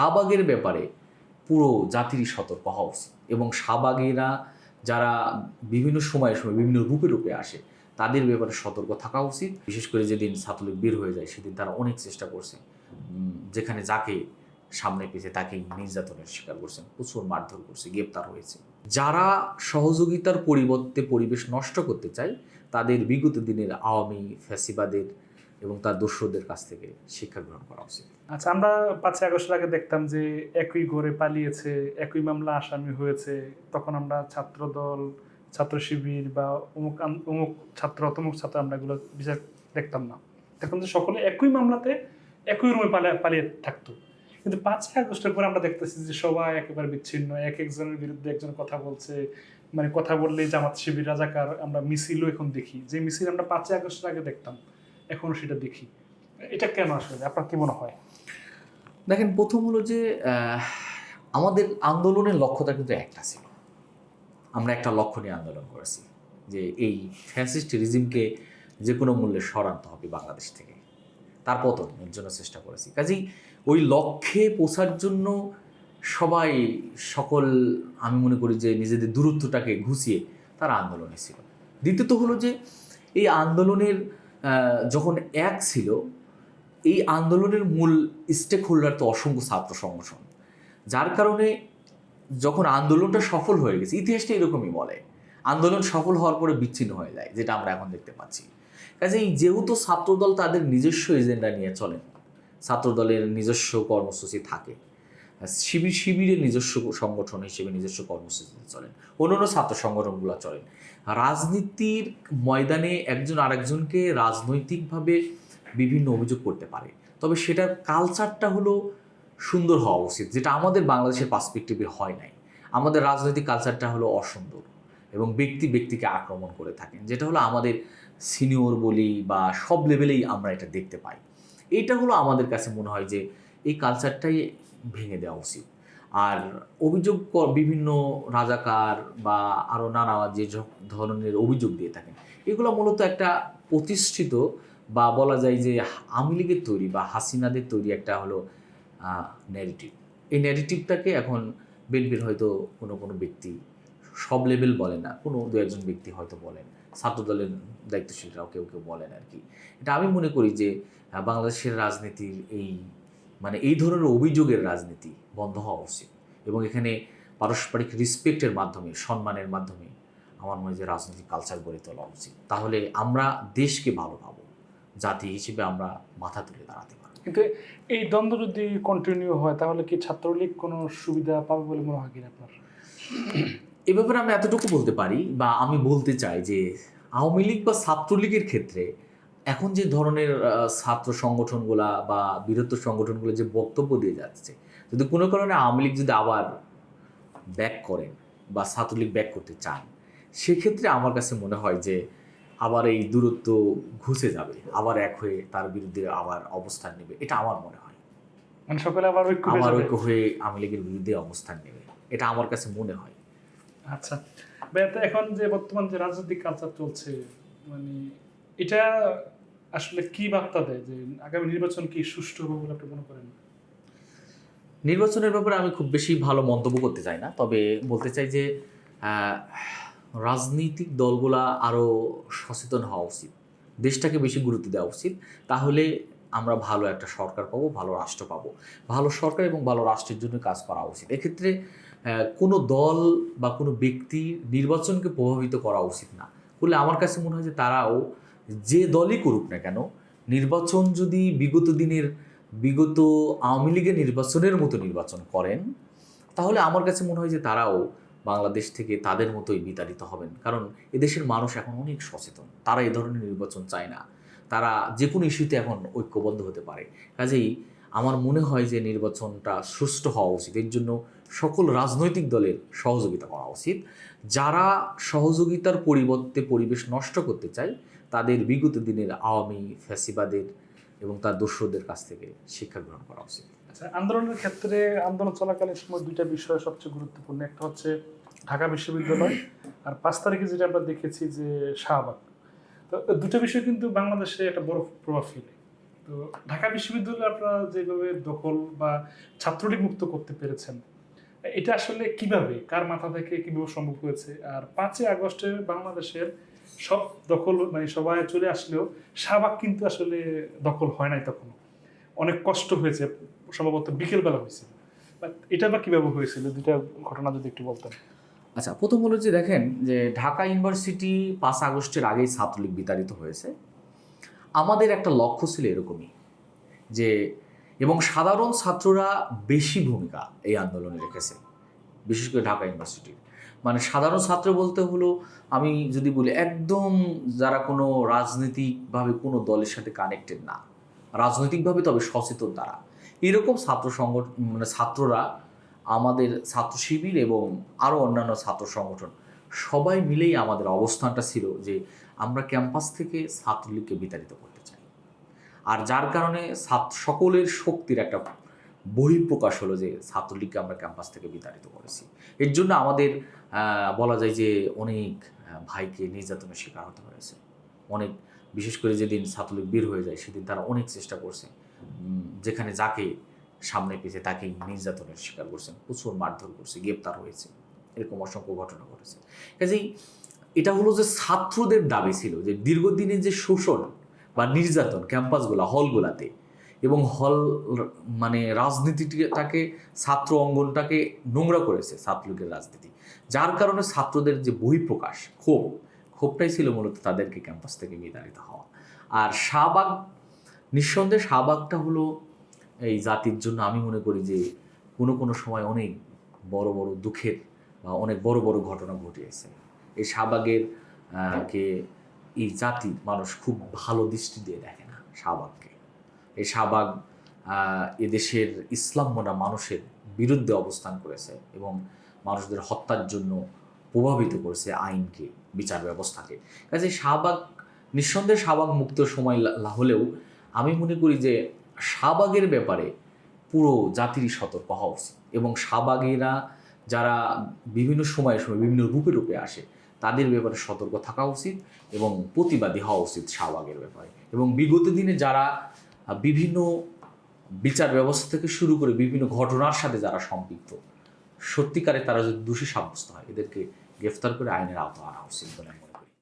শাহবাগের ব্যাপারে পুরো জাতিরই সতর্ক হওয়া উচিত। এবং শাহবাগেরা যারা বিভিন্ন সময়ে সময় বিভিন্ন রূপে রূপে আসে, তাদের ব্যাপারে সতর্ক থাকা উচিত। বিশেষ করে যেদিন ছাত্রলীগ বের হয়ে যায়, সেদিন তারা অনেক চেষ্টা করছে। যেখানে যাকে সামনে পেয়েছে তাকে নির্যাতনের শিকার করছেন প্রচুর মারধর করছে, গ্রেপ্তার হয়েছে। যারা সহযোগিতার পরিবর্তে পরিবেশ নষ্ট করতে চায়, তাদের বিগত দিনের আওয়ামী ফ্যাসিবাদের এবং তার দস্যুদের কাছ থেকে শিক্ষা গ্রহণ করা উচিত। আচ্ছা আমরা পাঁচই আগস্টের আগে দেখতাম যে একই ঘরে পালিয়েছে, একই মামলা আসামি হয়েছে, তখন আমরা ছাত্র দল ছাত্র শিবির বা অমুক অমুক ছাত্র, তমুক ছাত্র আমরা এগুলো বিচার দেখতাম না। দেখতাম যে সকলে একই মামলাতে একই রুমে পালিয়ে পালিয়ে থাকতো। কিন্তু পাঁচই আগস্টের পর আমরা দেখতেছি যে সবাই একেবারে বিচ্ছিন্ন, এক একজনের বিরুদ্ধে একজন কথা বলছে মানে কথা বললেই জামাত শিবির, রাজাকার, আমরা মিছিলও এখন দেখি। যে মিছিল আমরা পাঁচই আগস্টের আগে দেখতাম, এখনও সেটা দেখি। এটা কেন আসলে? আপনার কি মনে হয়? দেখেন, প্রথম হলো যে আমাদের আন্দোলনের লক্ষ্যটা কিন্তু একটা ছিল। আমরা একটা লক্ষ্য নিয়ে আন্দোলন করেছি যে, এই ফ্যাসিস্ট রিজিমকে যে কোনো মূল্যে সরাতে হবে বাংলাদেশ থেকে। তার পতনের জন্য চেষ্টা করেছি। কাজেই ওই লক্ষ্যে পৌঁছার জন্য সবাই, সকল, আমি মনে করি যে, নিজেদের দূরত্বটাকে ঘুষিয়ে তারা আন্দোলনে ছিল। দ্বিতীয়ত হলো যে, এই আন্দোলনের যখন এক ছিল এই আন্দোলনের মূল স্টেক হোল্ডার তো অসংখ্য ছাত্র সংগঠন। যার কারণে যখন আন্দোলনটা সফল হয়ে গেছে, ইতিহাসটা এরকমই বলে, আন্দোলন সফল হওয়ার পরে বিচ্ছিন্ন হয়ে যায়, যেটা আমরা এখন দেখতে পাচ্ছি। কাজেই যেহেতু ছাত্রদল তাদের নিজস্ব এজেন্ডা নিয়ে চলেন ছাত্রদলের নিজস্ব কর্মসূচি থাকে, শিবির শিবিরের নিজস্ব সংগঠন হিসেবে নিজস্ব কর্মসূচিতে চলেন, অন্যান্য ছাত্র সংগঠনগুলো চলেন। রাজনীতির ময়দানে একজন আরেকজনকে রাজনৈতিকভাবে বিভিন্ন অভিযোগ করতে পারে। তবে সেটার কালচারটা হলো সুন্দর হওয়া উচিত, যেটা আমাদের বাংলাদেশের পার্সপেক্টিভে হয় নাই। আমাদের রাজনৈতিক কালচারটা হলো অসুন্দর এবং ব্যক্তি ব্যক্তিকে আক্রমণ করে থাকেন, যেটা হলো আমাদের সিনিয়র বলি বা সব লেভেলেই আমরা এটা দেখতে পাই। এইটা হলো আমাদের কাছে মনে হয় যে এই কালচারটাই ভেঙে দেওয়া উচিত। আর অভিযোগ বিভিন্ন রাজাকার বা আরও নানা যে ধরনের অভিযোগ দিয়ে থাকেন, এগুলো মূলত একটা প্রতিষ্ঠিত বা বলা যায় যে আওয়ামী লীগের তৈরি বা হাসিনাদের তৈরি একটা হলো ন্যারেটিভ এই ন্যারেটিভটাকে এখন বিএনপির হয়তো কোনো কোনো ব্যক্তি সব লেভেল বলে না, কোনো দু একজন ব্যক্তি হয়তো বলেন। ছাত্র দলের দায়িত্বশীলরাও কেউ কেউ বলেন আর কি। এটা আমি মনে করি যে বাংলাদেশের রাজনীতির এই মানে এই ধরনের অভিযোগের রাজনীতি বন্ধ হওয়া উচিত। এবং এখানে পারস্পরিক রেসপেক্টের মাধ্যমে, সম্মানের মাধ্যমে আমার মনে হয় যে রাজনৈতিক কালচার গড়ে তোলা উচিত। তাহলে আমরা দেশকে ভালো পাবো জাতি হিসেবে আমরা মাথা তুলে দাঁড়াতে পারব। কিন্তু এই দ্বন্দ্ব যদি কন্টিনিউ হয় তাহলে কি ছাত্রলীগ কোনো সুবিধা পাবে বলে মনে হয় কিনা আপনার? এ ব্যাপারে আমি এতটুকু বলতে পারি বা আমি বলতে চাই যে আওয়ামী লীগ বা ছাত্রলীগের ক্ষেত্রে এখন যে ধরনের ছাত্র সংগঠনগুলা বা বীরত্ব সংগঠনগুলো যে বক্তব্য দিয়ে যাচ্ছে যদি কোনো কারণে আওয়ামী লীগ যদি আবার ব্যাক করেন বা ছাত্রলীগ ব্যাক করতে চান সেক্ষেত্রে আমার কাছে মনে হয় যে আবার এই দূরত্ব ঘুষে যাবে আবার এক হয়ে তার বিরুদ্ধে আবার অবস্থান নেবে এটা আমার মনে হয়। মানে সকলে আবার হয়ে আবার? ঐক্য হয়ে আওয়ামী লীগের বিরুদ্ধে অবস্থান নেবে এটা আমার কাছে মনে হয়। আচ্ছা এখন যে বর্তমান যে রাজনৈতিক কালচার চলছে মানে এটা আসলে কি বার্তা দেয় যে আগামী নির্বাচন কি সুষ্ঠু হবে বলে আপনি মনে করেন? নির্বাচনের ব্যাপারে আমি খুব বেশি ভালো মন্তব্য করতে চাই না তবে বলতে চাই যে আহ, রাজনৈতিক দলগুলা আরও সচেতন হওয়া উচিত। দেশটাকে বেশি গুরুত্ব দেওয়া উচিত। তাহলে আমরা ভালো একটা সরকার পাবো, ভালো রাষ্ট্র পাবো। ভালো সরকার এবং ভালো রাষ্ট্রের জন্য কাজ করা উচিত। এক্ষেত্রে কোনো দল বা কোনো ব্যক্তি নির্বাচনকে প্রভাবিত করা উচিত না। করলে আমার কাছে মনে হয় যে তারাও যে দলই করুক না কেন, নির্বাচন যদি বিগত দিনের, বিগত আওয়ামী লীগের নির্বাচনের মতো নির্বাচন করেন, তাহলে আমার কাছে মনে হয় যে তারাও বাংলাদেশ থেকে তাদের মতোই বিতাড়িত হবেন। কারণ এদেশের মানুষ এখন অনেক সচেতন। তারা এ ধরনের নির্বাচন চায় না। তারা যে কোনো ইস্যুতে এখন ঐক্যবদ্ধ হতে পারে। কাজেই আমার মনে হয় যে নির্বাচনটা সুষ্ঠু হওয়া উচিত। এর জন্য সকল রাজনৈতিক দলের সহযোগিতা করা উচিত। যারা সহযোগিতার পরিবর্তে পরিবেশ নষ্ট করতে চায়, তাদের বিগত দিনের আওয়ামী ফ্যাসিবাদের এবং তার দস্যুদের কাছ থেকে শিক্ষা গ্রহণ করা উচিত। আচ্ছা আন্দোলনের ক্ষেত্রে আন্দোলন চলাকালীন সময় দুইটা বিষয় সবচেয়ে গুরুত্বপূর্ণ। একটা হচ্ছে ঢাকা বিশ্ববিদ্যালয় আর পাঁচ তারিখে যেটা আমরা দেখেছি যে শাহবাগ। তো দুটো বিষয় কিন্তু বাংলাদেশে একটা বড় প্রভাব ফেলে। তো ঢাকা বিশ্ববিদ্যালয়ে আপনারা যেভাবে দখল বা ছাত্রলীগ মুক্ত করতে পেরেছেন, এটা আসলে কীভাবে, কার মাথা থেকে কীভাবে সম্ভব হয়েছে? আর পাঁচই আগস্টে বাংলাদেশের সব দখল মানে সবাই চলে আসলেও শাহবাগ কিন্তু আসলে দখল হয় নাই তখন অনেক কষ্ট হয়েছে সম্ভবত বিকেলবেলা হয়েছিল। But এটা বা কীভাবে হয়েছিল, দুইটা ঘটনা যদি একটু বলতেন। আচ্ছা প্রথম হলো যে দেখেন যে ঢাকা ইউনিভার্সিটি পাঁচ আগস্টের আগেই ছাত্রলীগ বিতাড়িত হয়েছে। আমাদের একটা লক্ষ্য ছিল এরকমই যে, এবং সাধারণ ছাত্ররা বেশি ভূমিকা এই আন্দোলনে রেখেছে, বিশেষ করে ঢাকা ইউনিভার্সিটির। মানে সাধারণ ছাত্র বলতে হলো, আমি যদি বলি একদম যারা কোনো রাজনৈতিকভাবে কোনো দলের সাথে কানেক্টেড না, রাজনৈতিকভাবে তবে সচেতন তারা। এরকম ছাত্র সংগঠন মানে ছাত্ররা আমাদের ছাত্র শিবির এবং আরও অন্যান্য ছাত্র সংগঠন সবাই মিলেই আমাদের অবস্থানটা ছিল যে আমরা ক্যাম্পাস থেকে ছাত্রলীগকে বিতাড়িত করতে চাই। আর যার কারণে ছাত্র সকলের শক্তির একটা বহিঃপ্রকাশ হলো যে ছাত্রলীগকে আমরা ক্যাম্পাস থেকে বিতাড়িত করেছি। এর জন্য আমাদের বলা যায় যে অনেক ভাইকে নির্যাতনের শিকার হতে হয়েছে। অনেক, বিশেষ করে যেদিন ছাত্রলীগ বের হয়ে যায়, সেদিন তারা অনেক চেষ্টা করছে। যেখানে যাকে সামনে পেয়েছে তাকে নির্যাতনের শিকার করছেন, প্রচুর মারধর করছে, গ্রেপ্তার হয়েছে, এরকম অসংখ্য ঘটনা ঘটেছে। কাজেই এটা হলো যে ছাত্রদের দাবি ছিল যে দীর্ঘদিনের যে শোষণ বা নির্যাতন ক্যাম্পাসগুলো, হলগুলাতে এবং হল মানে রাজনীতিটাকে, ছাত্র অঙ্গনটাকে নোংরা করেছে ছাত্রলীগের রাজনীতি। যার কারণে ছাত্রদের যে বহিঃপ্রকাশ, ক্ষোভ, ক্ষোভটাই ছিল মূলত তাদেরকে ক্যাম্পাস থেকে বিতাড়িত হওয়া। আর শাহবাগ নিঃসন্দেহে শাহবাগটা হলো এই জাতির জন্য আমি মনে করি যে কোনো কোনো সময় অনেক বড় বড় দুঃখের বা অনেক বড় বড় ঘটনা ঘটিয়েছে এই শাহবাগের কে এই জাতির মানুষ খুব ভালো দৃষ্টি দিয়ে দেখে না শাহবাগকে। এই শাহবাগ এদেশের ইসলাম মোনা মানুষের বিরুদ্ধে অবস্থান করেছে এবং মানুষদের হত্যার জন্য প্রভাবিত করেছে আইনকে, বিচার ব্যবস্থাকে। কাজে শাহবাগ, নিঃসন্দেহে শাহবাগ মুক্ত সময় হলেও আমি মনে করি যে শাহবাগের ব্যাপারে পুরো জাতিরই সতর্ক হওয়া উচিত এবং শাহবাগেরা যারা বিভিন্ন সময়ে সময় বিভিন্ন রূপে রূপে আসে, তাদের ব্যাপারে সতর্ক থাকা উচিত এবং প্রতিবাদী হওয়া উচিত শাহবাগের ব্যাপারে এবং বিগত দিনে যারা বিভিন্ন বিচার ব্যবস্থা থেকে শুরু করে বিভিন্ন ঘটনার সাথে যারা সম্পৃক্ত, সত্যিকারে তারা যদি দোষী সাব্যস্ত হয়, এদেরকে গ্রেফতার করে আইনের আওতা আনা উচিত বলে।